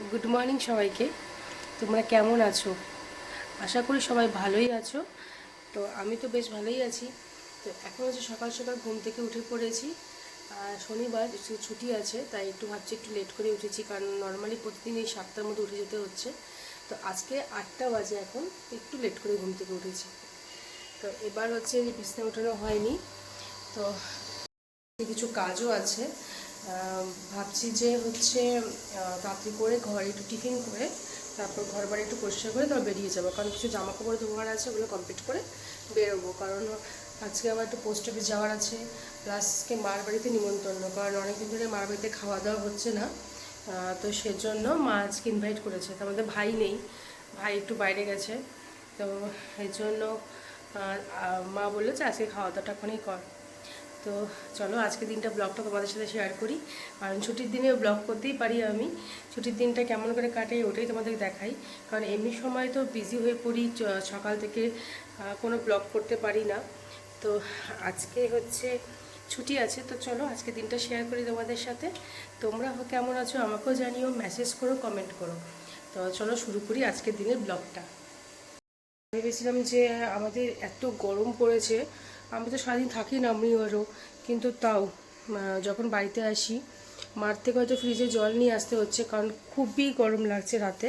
Good morning সবাইকে। তোমরা কেমন আছো? আশা করি সবাই ভালোই আছো। তো আমি তো বেশ ভালোই আছি। তো এখন হচ্ছে সকাল সকাল ঘুম থেকে উঠে পড়েছি। আর শনিবার ছুটি আছে, তাই একটু ভাবছি একটু লেট করে উঠেছি, কারণ নর্মালি প্রতিদিন এই সাতটার মধ্যে উঠে যেতে হচ্ছে। তো আজকে আটটা বাজে এখন, একটু লেট করে ঘুম থেকে উঠেছি। তো এবার হচ্ছে বিছনা ওঠানো হয়নি। তো কিছু কাজও আছে। ভাবছি যে হচ্ছে তাড়াতাড়ি করে ঘরে একটু টিফিন করে, তারপর ঘর বাড়ি একটু পরিষ্কার করে তারপর বেরিয়ে যাব। কারণ কিছু জামা কাপড় ধোয়ার আছে, ওগুলো কমপ্লিট করে বেরোবো। কারণ আজকে আবার একটু পোস্ট অফিস যাওয়ার আছে প্লাস আজকে মার বাড়িতে নিমন্ত্রণ। কারণ অনেকদিন ধরে মার বাড়িতে খাওয়া দাওয়া হচ্ছে না। তো সেজন্য মা আজকে ইনভাইট করেছে। তার মধ্যে ভাই নেই, ভাই একটু বাইরে গেছে। তো এর জন্য মা বলল যে আজকে খাওয়া দাওয়াটা এখনই কর। তো চলো আজকে দিনটা ব্লগটা তোমাদের সাথে শেয়ার করি। কারণ ছুটির দিনে ব্লগ করতেই পারি আমি। ছুটির দিনটা কেমন করে কাটাই ওটাই তোমাদের দেখাই। কারণ এমনি সময় তো বিজি হয়ে পড়ি সকাল থেকে কোনো ব্লগ করতে পারি না। তো আজকে হচ্ছে ছুটি আছে, তো চলো আজকে দিনটা শেয়ার করি তোমাদের সাথে। তোমরা কেমন আছো আমাকেও জানিও মেসেজ করো কমেন্ট করো। তো চলো শুরু করি আজকের দিনের ব্লগটা ভেবেছিলাম যে আমাদের এত গরম পড়েছে আমি তো সারাদিন থাকি না আমি আরও কিন্তু তাও যখন বাড়িতে আসি, মার থেকে হয়তো ফ্রিজে জল নিয়ে আসতে হচ্ছে, কারণ খুবই গরম লাগছে রাতে।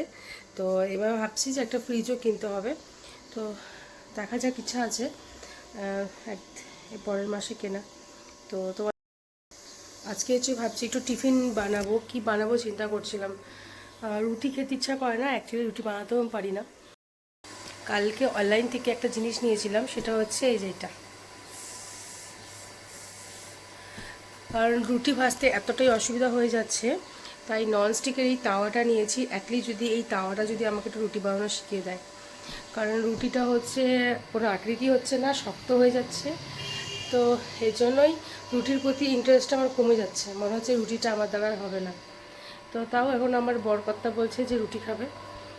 তো এবার ভাবছি যে একটা ফ্রিজও কিনতে হবে। তো দেখা যাক, ইচ্ছা আছে এক পরের মাসে কেনা। তো তোমার আজকে হচ্ছে ভাবছি একটু টিফিন বানাবো, কি বানাবো চিন্তা করছিলাম। রুটি খেতে ইচ্ছা করে না অ্যাকচুয়ালি রুটি বানাতেও পারি না। কালকে অনলাইন থেকে একটা জিনিস নিয়েছিলাম, সেটা হচ্ছে এই যে এটা। কারণ রুটি ভাজতে এতটাই অসুবিধা হয়ে যাচ্ছে, তাই ননস্টিকের এই তাওয়াটা নিয়েছি। অ্যাটলিস্ট যদি এই তাওয়াটা যদি আমাকে একটু রুটি বানানো শিখিয়ে দেয়। কারণ রুটিটা হচ্ছে কোনো আকৃতি হচ্ছে না, শক্ত হয়ে যাচ্ছে। তো এই জন্যই রুটির প্রতি ইন্টারেস্টটা আমার কমে যাচ্ছে। মনে হচ্ছে রুটিটা আমার দ্বারা হবে না। তো তাও এখন আমার বরকর্তা বলছে যে রুটি খাবে।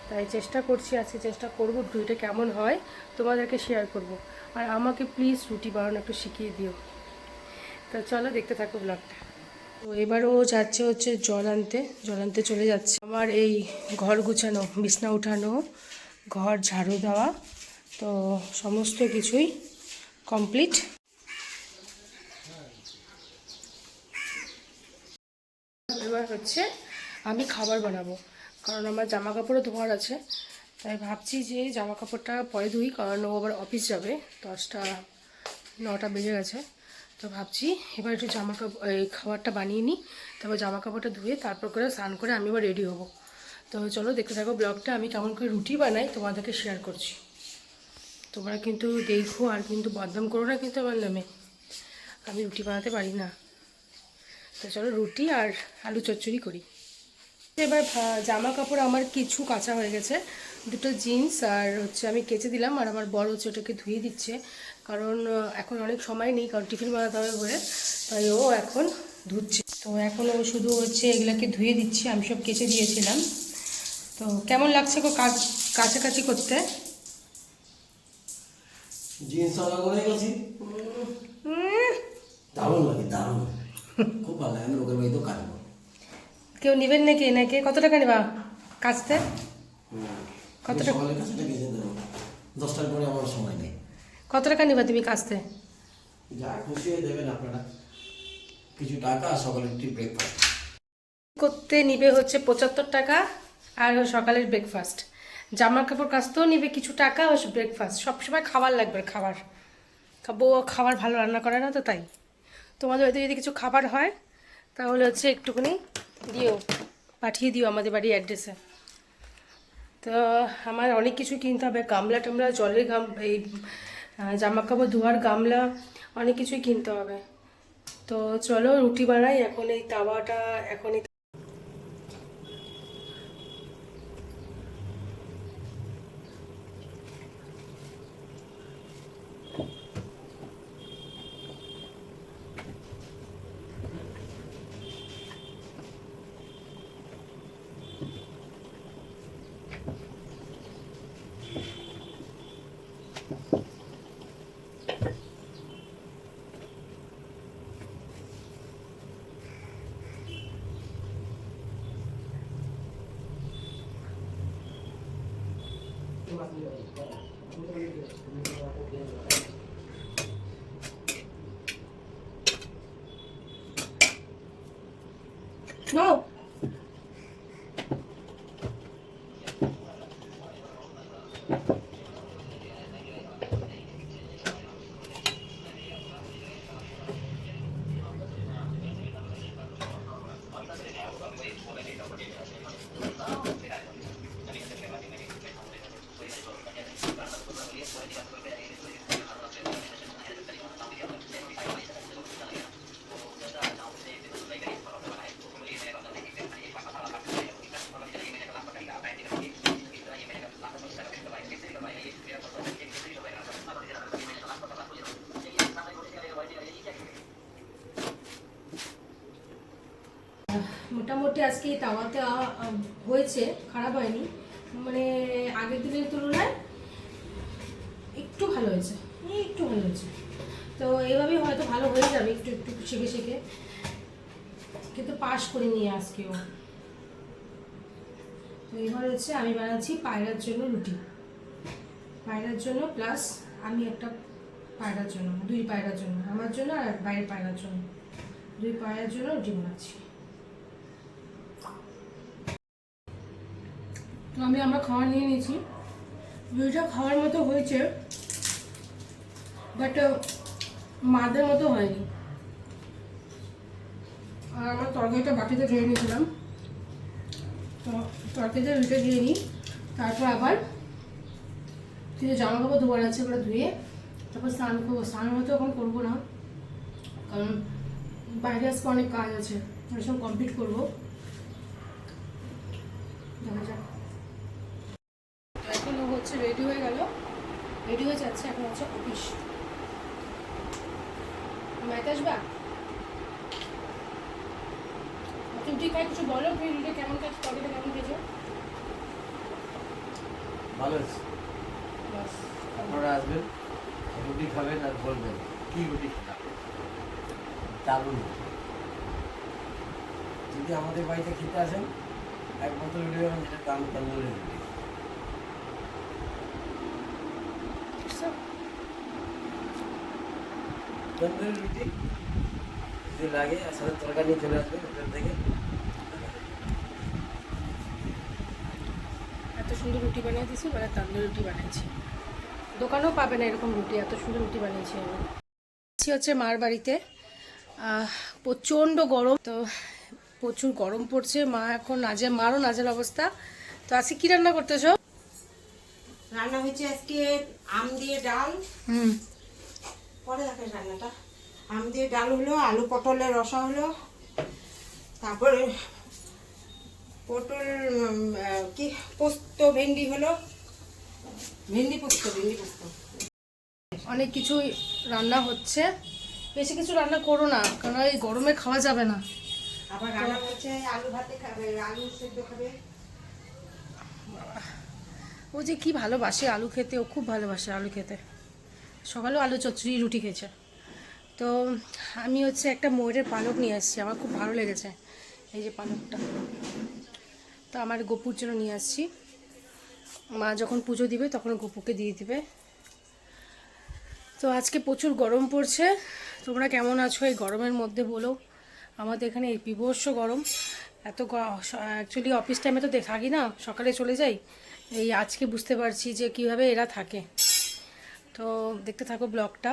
তাই চেষ্টা করছি, আজকে চেষ্টা করব রুটিটা কেমন হয়, তোমাদেরকে শেয়ার করব। আর আমাকে প্লিজ রুটি বানানো একটু শিখিয়ে দিও। তো চলো দেখতে থাকো ব্লগটা তো এবারও যাচ্ছে হচ্ছে জল আনতে জল আনতে চলে যাচ্ছে। আমার এই ঘর গুছানো, বিছনা উঠানো, ঘর, ঝাড়ু দেওয়া, তো সমস্ত কিছুই কমপ্লিট এবার হচ্ছে আমি খাবার বানাবো, কারণ আমার জামা কাপড়ও ধোয়ার আছে। তাই ভাবছি যে জামা কাপড়টা পরে ধুই, কারণ ও আবার অফিস যাবে, দশটা, নটা বেজে গেছে। তো ভাবছি এবার একটু জামা কাপড় খাবারটা বানিয়ে নিই। তারপর জামা কাপড়টা ধুয়ে তারপর করে স্নান করে আমি এবার রেডি হব। তো চলো দেখতে থাকো ব্লগটা। আমি কেমন করে রুটি বানাই তোমাদেরকে শেয়ার করছি। তোমরা কিন্তু দেখো আর কিন্তু বদনাম করো না কিন্তু আমার নামে। আমি রুটি বানাতে পারি না। তো চলো রুটি আর আলু চচ্চড়ি করি। এবার জামা কাপড় আমার কিছু কাঁচা হয়ে গেছে। দুটো জিন্স আর হচ্ছে আমি কেচে দিলাম আর আমার বড় হচ্ছে ওটাকে ধুয়ে দিচ্ছে। কারণ এখন অনেক সময় নেই কারণ টিফিন বানাতে হবে বলে। তাই ও এখন ধুচ্ছে। তো এখন ও শুধু হচ্ছে এগুলাকে ধুয়ে দিচ্ছি আমি সব কেচে দিয়েছিলাম। তো কেমন লাগছে গো কাজ কাছাকাছি করতে? জিন্স ওলা করে গেছি। দারুণ লাগে দারুণ। খুব ভালো লাগে আমি লোকের বাড়িতেও কাটবো কেউ নেবেন নাকি নাকি? কত টাকা নেবা কাচতে কত টাকা? দশটার পরে আমার সময় নেই। কত টাকা নিবা তুমি কাচতে যা খুশি হয়ে দেবেন আপনারা। কিছু টাকা আর সকালে একটি ব্রেকফাস্ট করতে নিবে হচ্ছে পঁচাত্তর টাকা আর সকালের ব্রেকফাস্ট জামা কাপড় কাচতেও নিবে কিছু টাকা আর ব্রেকফাস্ট সবসময় খাবার লাগবে খাবার। খাব খাবার ভালো রান্না করে না তো তাই। তোমাদের বাড়িতে যদি কিছু খাবার হয় তাহলে হচ্ছে একটুখানি দিও পাঠিয়ে দিও আমাদের বাড়ির অ্যাড্রেসে তো আমার অনেক কিছু কিনতে হবে। গামলা টামলা জলের গাম এই জামা কাপড় ধোয়ার গামলা, অনেক কিছুই কিনতে হবে। তো চলো রুটি বানাই, এখন এই তাওয়াটা, এখন এই সব আজকে তাওয়াতে হয়েছে, খারাপ হয়নি। মানে আগের দিনের তুলনায় একটু ভালো হয়েছে। একটু ভালো হয়েছে। তো এভাবে হয়তো ভালো হয়ে যাবে একটু একটু শিখে শিখে। কিন্তু পাশ করে নিয়ে আজকেও। তো এবার হচ্ছে আমি বানাচ্ছি পায়রার জন্য রুটি। পায়রার জন্য প্লাস আমি একটা পায়রার জন্য, দুই পায়রার জন্য, আমার জন্য আর বাইরের পায়রার জন্য। দুই পায়রার জন্য রুটি বানাচ্ছি। আমি আমরা খাওয়া নিয়ে নিয়েছি। রুটিটা খাওয়ার মতো হয়েছে বাট মাদের মতো হয়নি। আর আমার তরকারিটা বাটিতে ধুয়ে নিয়েছিলাম। তো তরকারিতে রুটিটা দিয়ে নিই, তারপর আবার কিছু জামা কাপড় ধোয়ার আছে ওগুলো ধুয়ে তারপর স্নান করব। স্নান হয়তো এখন করব না, কারণ বাইরে আজকে অনেক কাজ আছে সব কমপ্লিট করব। দেখা যাক। হচ্ছে রেডি হয়ে গেল। রেডি হয়ে যাচ্ছে এখন হচ্ছে অফিস ম্যাথ আসবা? রুটি খাই কিছু বলো তুমি রুটি কেমন কাজ তরকারিটা কেমন খেয়েছো ভালো আছে। আপনারা আসবেন রুটি খাবেন আর বলবেন কি রুটি খাবেন দারুণ যদি আমাদের বাড়িতে খেতে আসেন একমাত্র রুটি খাবেন যেটা দাম তন্দুরি রুটি। তন্দুরি রুটি যদি লাগে আর সাথে তরকারি নিয়ে চলে আসবেন হোটেল থেকে এত সুন্দর রুটি বানিয়ে দিয়েছি মানে তান্দুরি রুটি বানিয়েছি। দোকানেও পাবে না এরকম রুটি এত সুন্দর রুটি বানিয়েছি আমি। হচ্ছে মার বাড়িতে। প্রচণ্ড গরম তো প্রচুর গরম পড়ছে। মা এখন নাজে মারও নাজের অবস্থা। তো আজকে কি রান্না করতেছো? রান্না হয়েছে আজকে আম দিয়ে ডাল। হুম। পরে দেখে রান্নাটা আম দিয়ে ডাল হলো আলু পটলের রসা হলো তারপরে পটল কি পোস্ত ভেন্ডি হলো। ভেন্ডি পোস্ত ভেন্ডি পোস্ত। অনেক কিছুই রান্না হচ্ছে। বেশি কিছু রান্না করো না কারণ এই গরমে খাওয়া যাবে না। আবার রান্না করছে আলু ভাতে খাবে আলু সেদ্ধ খাবে। ও যে কি ভালোবাসে আলু খেতে ও খুব ভালোবাসে আলু খেতে। সকালেও আলু চচ্চড়ি, রুটি খেয়েছে। তো আমি হচ্ছে একটা ময়ূরের পালক নিয়ে আসছি, আমার খুব ভালো লেগেছে এই যে পালকটা। তো আমার গপুর জন্য নিয়ে আসছি। মা যখন পুজো দিবে তখন গপুকে দিয়ে দিবে। তো আজকে প্রচুর গরম পড়ছে। তোমরা কেমন আছো এই গরমের মধ্যে বলো। আমাদের এখানে এই বিভৎস গরম। এত অ্যাকচুয়ালি অফিস টাইমে তো থাকি না, সকালে চলে যাই। এই আজকে বুঝতে পারছি যে কীভাবে এরা থাকে। তো দেখতে থাকো ব্লগটা।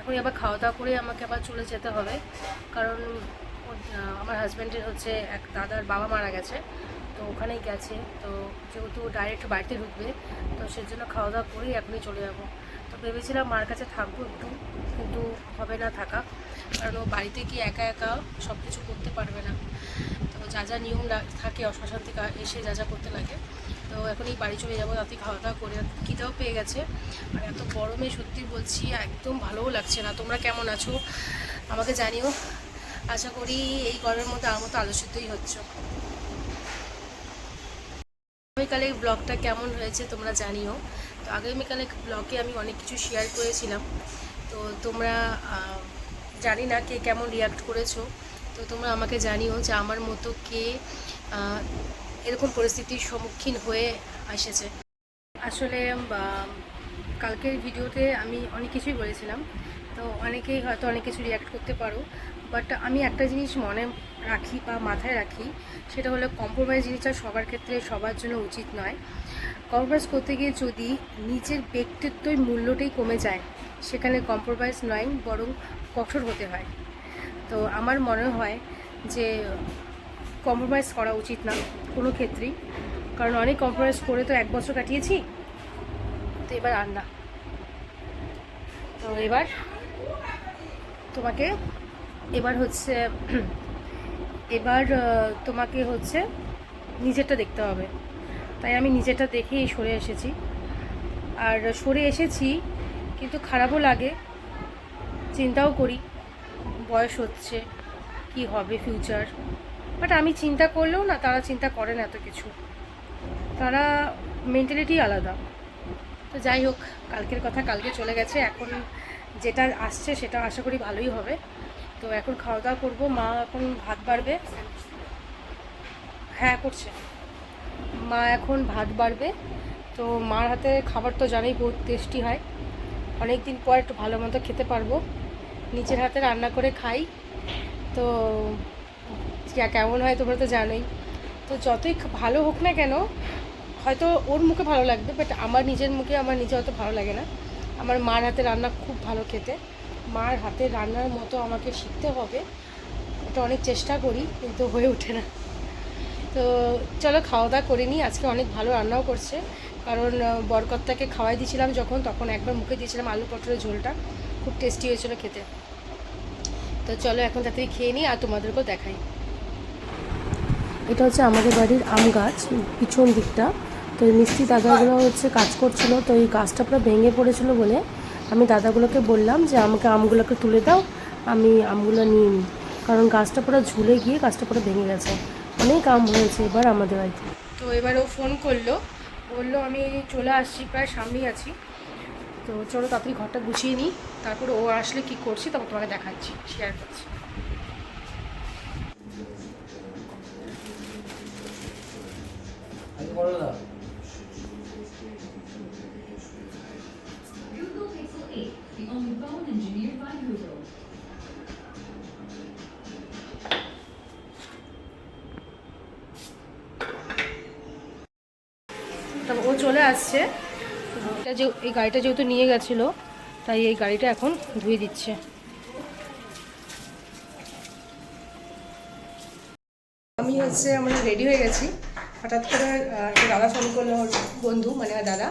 এখন আবার খাওয়া দাওয়া করে আমাকে আবার চলে যেতে হবে। কারণ আমার হাজব্যান্ডের হচ্ছে এক দাদার বাবা মারা গেছে, তো ওখানেই গেছে। তো যেহেতু ডাইরেক্ট বাড়িতে ঢুকবে, তো সেজন্য খাওয়া দাওয়া করেই এখনই চলে যাব। তো ভেবেছিলাম মার কাছে থাকব একটু, কিন্তু হবে না থাকা। কারণ ও বাড়িতে গিয়ে একা একা সব কিছু করতে পারবে না। তো যা যা নিয়ম থাকে থেকে এসে যা যা করতে লাগে। তো এখন এই বাড়ি চলে যাব তাতে খাওয়া দাওয়া করে খিদেও পেয়ে গেছে। আর এত গরমে সত্যি বলছি, একদম ভালোও লাগছে না। তোমরা কেমন আছো? আমাকে জানিও। আশা করি এই গরমের মধ্যে আমার মতো আলোচিতই হচ্ছে। আগামীকালে ব্লগটা কেমন হয়েছে তোমরা জানিও। তো আগামীকালে ব্লগে আমি অনেক কিছু শেয়ার করেছিলাম। তো তোমরা জানি না কে কেমন রিয়াক্ট করেছ। তো তোমরা আমাকে জানিও যে আমার মতো কে এরকম পরিস্থিতির সম্মুখীন হয়ে এসেছে আসলে কালকের ভিডিওতে আমি অনেক কিছুই বলেছিলাম। তো অনেকেই হয়তো অনেক কিছু রিয়াক্ট করতে পারো। বাট আমি একটা জিনিস মনে রাখি বা মাথায় রাখি, সেটা হলো কম্প্রোমাইজ জিনিসটা সবার ক্ষেত্রে সবার জন্য উচিত নয়। কম্প্রোমাইজ করতে গিয়ে যদি নিজের ব্যক্তিত্বই মূল্যটাই কমে যায়, সেখানে কম্প্রোমাইজ নয়, বরং কঠোর হতে হয়। তো আমার মনে হয় যে কম্প্রোমাইজ করা উচিত না, কোনো ক্ষেত্রেই। কারণ অনেক কম্প্রোমাইজ করে তো এক বছর কাটিয়েছি, তো এবার আর না। তো এবার তোমাকে, এবার হচ্ছে, এবার তোমাকে হচ্ছে নিজেরটা দেখতে হবে। তাই আমি নিজেরটা দেখেই সরে এসেছি। আর সরে এসেছি, কিন্তু খারাপও লাগে, চিন্তাও করি, বয়স হচ্ছে, কি হবে ফিউচার বাট আমি চিন্তা করলেও না, তারা চিন্তা করে না এত কিছু। তারা মেন্টালিটি আলাদা। তো যাই হোক, কালকের কথা কালকে চলে গেছে। এখন যেটা আসছে সেটা আশা করি ভালোই হবে। তো এখন খাওয়া দাওয়া করব। মা এখন ভাত বাড়বে। হ্যাঁ করছে। মা এখন ভাত বাড়বে। তো মার হাতে খাবার তো জানেই বহুত টেস্টি হয়। অনেক দিন পর একটু ভালো মতো খেতে পারব। নিজের হাতে রান্না করে খাই। তো কেমন হয় তোমরা তো জানোই। তো যতই ভালো হোক না কেন, হয়তো ওর মুখে ভালো লাগবে বাট আমার নিজের মুখে আমার নিজে অত ভালো লাগে না। আমার মার হাতে রান্না খুব ভালো খেতে। মার হাতে রান্নার মতো আমাকে শিখতে হবে। এটা অনেক চেষ্টা করি, কিন্তু হয়ে ওঠে না। তো চলো খাওয়া দাওয়া করে নিই। আজকে অনেক ভালো রান্নাও করছে। কারণ বরকর্তাকে খাওয়াই দিয়েছিলাম যখন, তখন একবার মুখে দিয়েছিলাম আলু পটলের ঝোলটা। খুব টেস্টি হয়েছিল খেতে। তো চলো এখন তাড়াতাড়ি খেয়ে নিই আর তোমাদেরকেও দেখাই। এটা হচ্ছে আমাদের বাড়ির আম গাছ, পিছন দিকটা। তো এই মিষ্টি দাদাগুলো হচ্ছে কাজ করছিল, তো এই গাছটা পুরো ভেঙে পড়েছিল বলে আমি দাদাগুলোকে বললাম যে, আমাকে আমগুলোকে তুলে দাও, আমি আমগুলো নিয়ে নিই। কারণ গাছটা পুরো ঝুলে গিয়ে গাছটা পুরো ভেঙে গেছে। অনেক আম হয়েছে এবার আমাদের বাড়িতে। তো এবার ও ফোন করল, বলল, আমি চলে আসছি, প্রায় সামনেই আছি। তো চলো তাড়াতাড়ি ঘরটা গুছিয়ে নিই। তারপর ও আসলে কি করছি, তখন তোমাকে দেখাচ্ছি শেয়ার করছি। বলো Google Pixel 8, the only phone engineered by Google. তারপর ও চলে আসছে। এটা যে এই গাড়িটা যেহেতু নিয়ে গেছিল তাই এই গাড়িটা এখন ধুয়ে দিচ্ছে। আমি হচ্ছে আমরা রেডি হয়ে গেছি। হঠাৎ করে দাদা ফোন করল, ওর বন্ধু মানে দাদা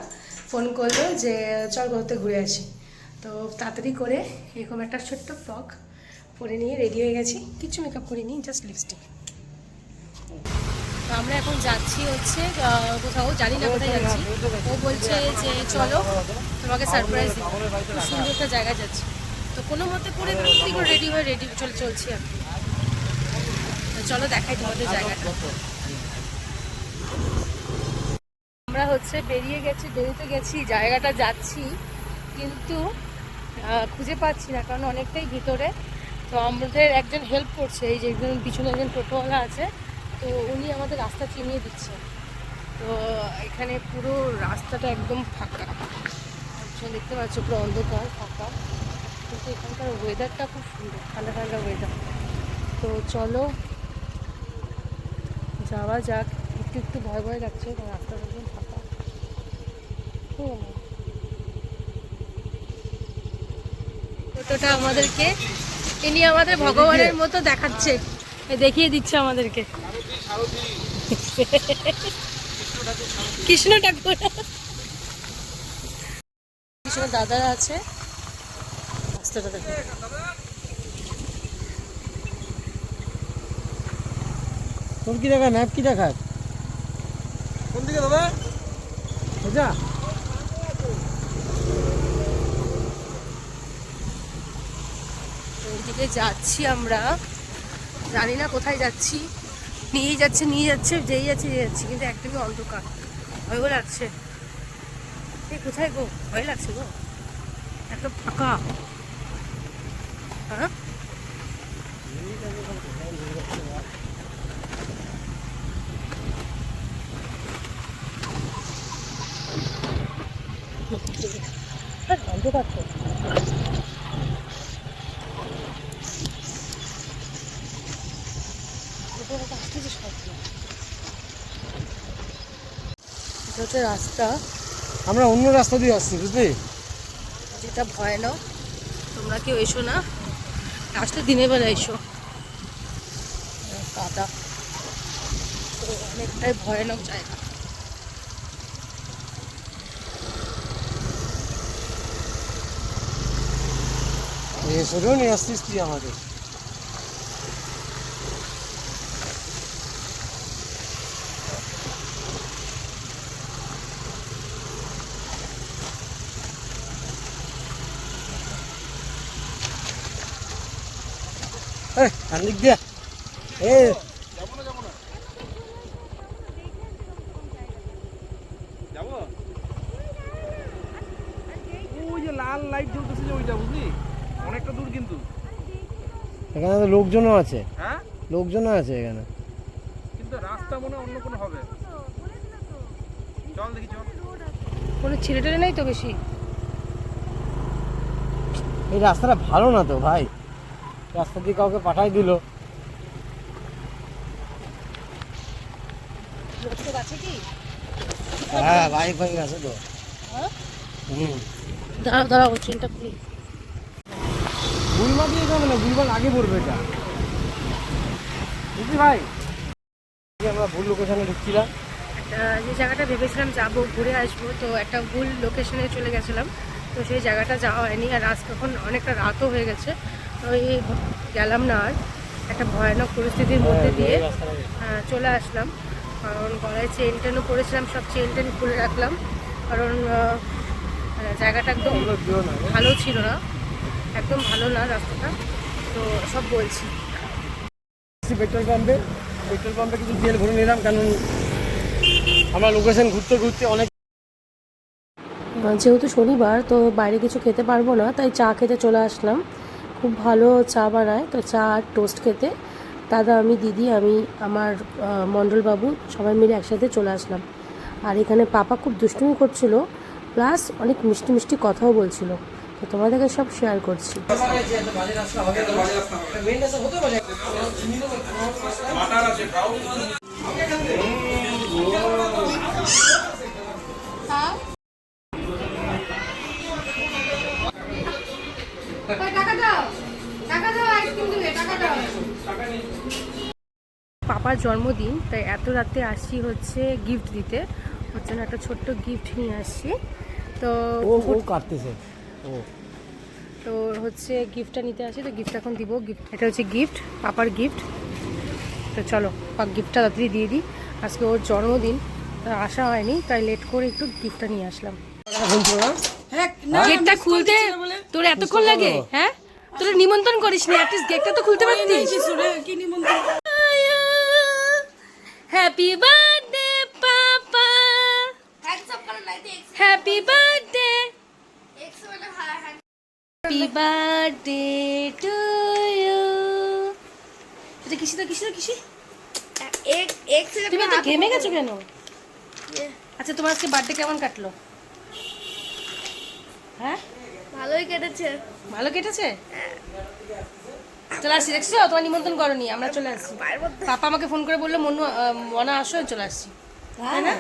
ফোন করল যে, চল ঘুরতে ঘুরে আসি। তো তাড়াতাড়ি করে এরকম একটা ছোট্ট ফ্রক পরে নিয়ে রেডি হয়ে গেছি। কিছু মেকআপ করিনি জাস্ট লিপস্টিক তো আমরা এখন যাচ্ছি হচ্ছে কোথাও, জানি না কোথায় যাচ্ছি। ও বলছে যে, চলো, তোমাকে সারপ্রাইজ দিই। সুন্দর একটা জায়গায় যাচ্ছি। তো কোনো মতে করে রেডি হয়ে রেডি চলে, চলছি আর চলো দেখাই তোমাদের জায়গাটা। হচ্ছে বেরিয়ে গেছি, বেরোতে গেছি, জায়গাটা যাচ্ছি, কিন্তু খুঁজে পাচ্ছি না, কারণ অনেকটাই ভিতরে। তো আমাদের একজন হেল্প করছে, এই যে একজন, পিছনে একজন টোটোওয়ালা আছে, তো উনি আমাদের রাস্তা চিনিয়ে দিচ্ছে। তো এখানে পুরো রাস্তাটা একদম ফাঁকা। পিছনে দেখতে পাচ্ছ, পুরো অন্ধকার, ফাঁকা। কিন্তু এখানকার ওয়েদারটা খুব সুন্দর, ঠান্ডা ঠান্ডা ওয়েদার তো চলো, যাওয়া যাক। একটু একটু ভয় ভয় লাগছে রাস্তাটা একদম ফাঁকা। টোটোটা আমাদেরকে। ইনি আমাদের ভগবানের মতো দেখাচ্ছে। দেখিয়ে দিচ্ছে আমাদেরকে। কৃষ্ণ ঠাকুর। কৃষ্ণ দাদারা আছে। রাস্তাটা দেখো। তোর কি দেখায়? ম্যাপ কি দেখায়? কোন দিকে দাদা? সোজা ওইদিকে যাচ্ছি আমরা। জানি না কোথায় যাচ্ছি। নিয়ে যাচ্ছে নিয়ে যাচ্ছে, যেই যাচ্ছে নিয়ে যাচ্ছে, কিন্তু একদমই অন্ধকার। ভয়ও লাগছে। কোথায় গো? ভয় লাগছে গো। এত ফাঁকা। এটা হচ্ছে রাস্তা। আমরা অন্য রাস্তা দিয়ে আসছি বুঝলি? যেটা ভয়ানক। তোমরা কেউ এসো না। আসলে দিনের বেলা এসো। কাদা অনেকটাই ভয়ানক জায়গা। এসেও নিয়ে আসছিস তুই আমাদের। দিক দিয়া। এ। যাব? ওই যে লাল লাইট জ্বলতেছে যে ওইটা বুঝলি? অনেকটা দূর কিন্তু। এখানে তো লোকজনও আছে। হ্যাঁ? লোকজনও আছে এখানে। কিন্তু রাস্তা মনে হয় অন্য কোনো হবে। চল দেখি চল। কোনো ছেলে টেলে নাই তো বেশি? এই রাস্তাটা ভালো না তো ভাই? রাস্তা দিয়ে কাউকে পাঠাই দিল। লোক তো আছে কি? হ্যাঁ বাইক ফাইক আছে তো। হ্যাঁ? হুম। দাঁড়াও দাঁড়াও ট্রেনটা খুলি। গুলমা দিয়ে যাবে না গুলমার আগে পড়বে এটা। বুঝলি ভাই? আমরা ভুল লোকেশনে ঢুকছিলাম। যে জায়গাটা ভেবেছিলাম যাব ঘুরে আসব তো একটা ভুল লোকেশনে চলে গেছিলাম। তো সেই জায়গাটা যাওয়া হয়নি আর আজ তখন অনেকটা রাতও হয়ে গেছে। এই গেলাম না আর। একটা ভয়ানক পরিস্থিতির মধ্যে দিয়ে আহ, চলে আসলাম। কারণ গলায় চেন টেনও পরেছিলাম সব চেন টেন খুলে রাখলাম। কারণ মানে জায়গাটা একদম ভালো ছিল না। একদম ভালো না রাস্তাটা। তো সব বলছি। পেট্রোল পাম্পে পেট্রোল পাম্পে কিছু তেল ভরে নিলাম কারণ আমরা লোকেশন ঘুরতে ঘুরতে অনেক যেহেতু শনিবার তো বাইরে কিছু খেতে পারব না তাই চা খেতে চলে আসলাম। খুব ভালো চা বানায়, তো চা আর টোস্ট খেতে। দাদা, আমি, দিদি, আমি, আমার মণ্ডলবাবু সবাই মিলে একসাথে চলে আসলাম। আর এখানে পাপা খুব দুষ্টুমি করছিল প্লাস অনেক মিষ্টি মিষ্টি কথাও বলছিল। তো তোমাদেরকে সব শেয়ার করছি। পাপার জন্মদিন তাই এত রাতে আসছি হচ্ছে গিফট দিতে। ওর জন্য একটা ছোট্ট গিফট নিয়ে আসছি তো ও ও কাটতেছে। ও। তো হচ্ছে গিফটটা নিতে আসি তো গিফট এখন দিব। গিফট এটা হচ্ছে গিফট পাপার গিফট তো চলো পাক গিফটটা তাড়াতাড়ি দিয়ে দিই। আজকে ওর জন্মদিন তা আসা হয়নি তাই লেট করে একটু গিফটটা নিয়ে আসলাম। গেটটা খুলতে তোর এতক্ষণ লাগে হ্যাঁ? তোর নিমন্ত্রণ করিস নি অ্যাটলিস্ট গেটটা তো খুলতে পারতিস। Happy birthday papa happy birthday happy birthday to you এটা কিসি তো কিসি তো কিসি? তুমি তো ঘেমে গেছো কেন? আচ্ছা তোমার আজকে বার্থডে কেমন কাটলো? হ্যাঁ? ভালোই কেটেছে। ভালো কেটেছে? চলে আসছি দেখছ? তোমার নিমন্ত্রণ করনি আমরা চলে আসছি। পাপা আমাকে ফোন করে বলল মনু মনা আসো চলে আসছি। তাই না?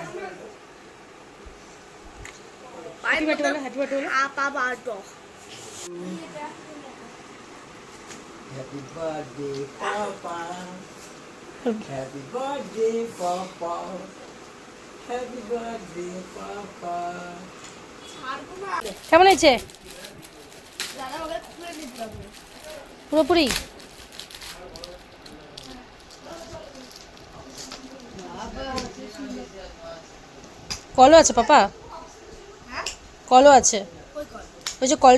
কেমন হয়েছে? দাদা ওকে খুলে দিতে হবে। পুরোপুরি? কলও আছে পাপা? কলও আছে। ওই যে কল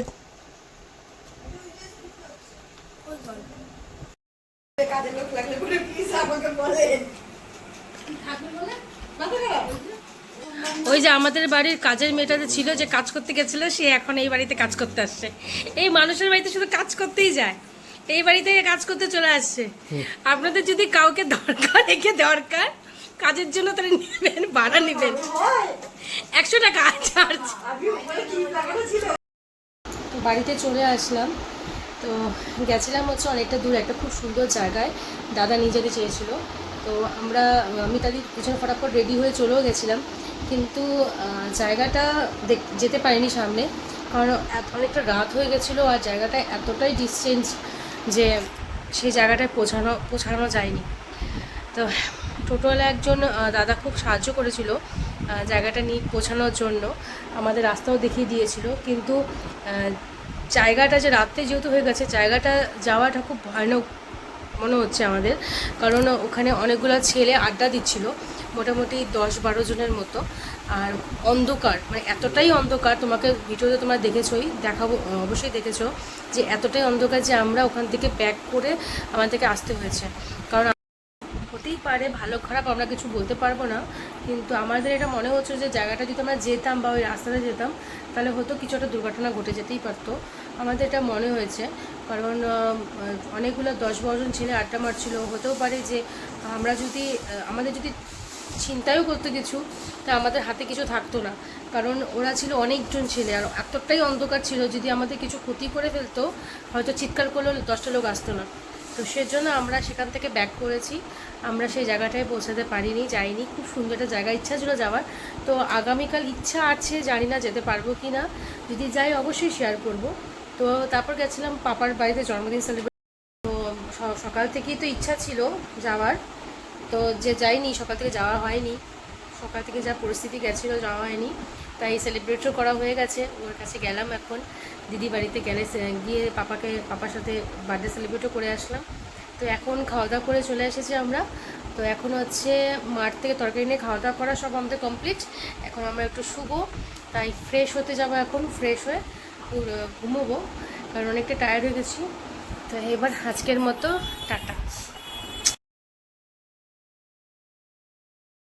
ওই যে আমাদের বাড়ির কাজের মেয়েটা যে ছিল যে কাজ করতে গেছিল, সে এখন এই বাড়িতে কাজ করতে আসছে। এই মানুষের বাড়িতে শুধু কাজ করতেই যায়। এই বাড়িতে কাজ করতে চলে আসছে। আপনাদের যদি কাউকে দরকার একে দরকার কাজের জন্য তারা নেবেন ভাড়া নেবেন। একশো টাকা চার্জ বাড়িতে চলে আসলাম। তো গেছিলাম হচ্ছে অনেকটা দূর একটা খুব সুন্দর জায়গায়। দাদা নিয়ে যেতে চেয়েছিল। তো আমরা আমি তাদের পিছনে ফটাফট রেডি হয়ে চলেও গেছিলাম। কিন্তু জায়গাটা দেখ যেতে পারিনি সামনে। কারণ অনেকটা রাত হয়ে গেছিল আর জায়গাটা এতটাই ডিস্টেন্স যে সেই জায়গাটায় পৌঁছানো পৌঁছানো যায়নি। তো টোটোওয়ালা একজন দাদা খুব সাহায্য করেছিল জায়গাটা নিয়ে পৌঁছানোর জন্য। আমাদের রাস্তাও দেখিয়ে দিয়েছিল, কিন্তু জায়গাটা যে রাত্রে যেহেতু হয়ে গেছে, জায়গাটা যাওয়াটা খুব ভয়ানক মনে হচ্ছে আমাদের। কারণ ওখানে অনেকগুলো ছেলে আড্ডা দিচ্ছিল, মোটামুটি দশ বারো জনের মতো। আর অন্ধকার মানে এতটাই অন্ধকার, তোমাকে ভিডিওতে তোমরা দেখেছোই, দেখাবো অবশ্যই দেখেছ, যে এতটাই অন্ধকার যে আমরা ওখান থেকে ব্যাক করে আমাদেরকে আসতে হয়েছে। কারণ হতেই পারে ভালো, খারাপ, আমরা কিছু বলতে পারব না, কিন্তু আমাদের এটা মনে হচ্ছে যে জায়গাটা যদি আমরা যেতাম বা ওই রাস্তাতে যেতাম, তাহলে হয়তো কিছু একটা দুর্ঘটনা ঘটে যেতেই পারতো। আমাদের এটা মনে হয়েছে, কারণ অনেকগুলো দশ বারোজন ছেলে আড্ডা মারছিল। হতেও পারে যে আমরা যদি আমাদের যদি চিন্তাও করতে কিছু, তা আমাদের হাতে কিছু থাকতো না। কারণ ওরা ছিল অনেকজন ছেলে, আর এতটাই অন্ধকার ছিল, যদি আমাদের কিছু ক্ষতি করে ফেলতো, হয়তো চিৎকার করলেও দশটা লোক আসতো না। তো সেজন্য আমরা সেখান থেকে ব্যাক করেছি। আমরা সেই জায়গাটায় পৌঁছাতে পারিনি, যাইনি। খুব সুন্দর একটা জায়গা, ইচ্ছা ছিল যাওয়ার। তো আগামীকাল ইচ্ছা আছে, জানি না যেতে পারব কি না যদি যাই, অবশ্যই শেয়ার করব। তো তারপর গেছিলাম পাপার বাড়িতে জন্মদিন সেলিব্রেট তো সকাল থেকেই তো ইচ্ছা ছিল যাওয়ার। তো যে যাইনি সকাল থেকে যাওয়া হয়নি। সকাল থেকে যা পরিস্থিতি গেছিল, যাওয়া হয়নি। তাই সেলিব্রেটও করা হয়ে গেছে। ওর কাছে গেলাম এখন। দিদি বাড়িতে গেলে গিয়ে পাপাকে, পাপার সাথে বার্থডে সেলিব্রেটও করে আসলাম। তো এখন খাওয়া দাওয়া করে চলে এসেছি আমরা। তো এখন হচ্ছে মাঠ থেকে তরকারি নিয়ে খাওয়া দাওয়া করা সব আমাদের কমপ্লিট এখন আমরা একটু শুবো। তাই ফ্রেশ হতে যাব এখন ফ্রেশ হয়ে ঘুমোবো। কারণ অনেকটা টায়ার্ড হয়ে গেছি। তো এবার আজকের মতো, টাটা।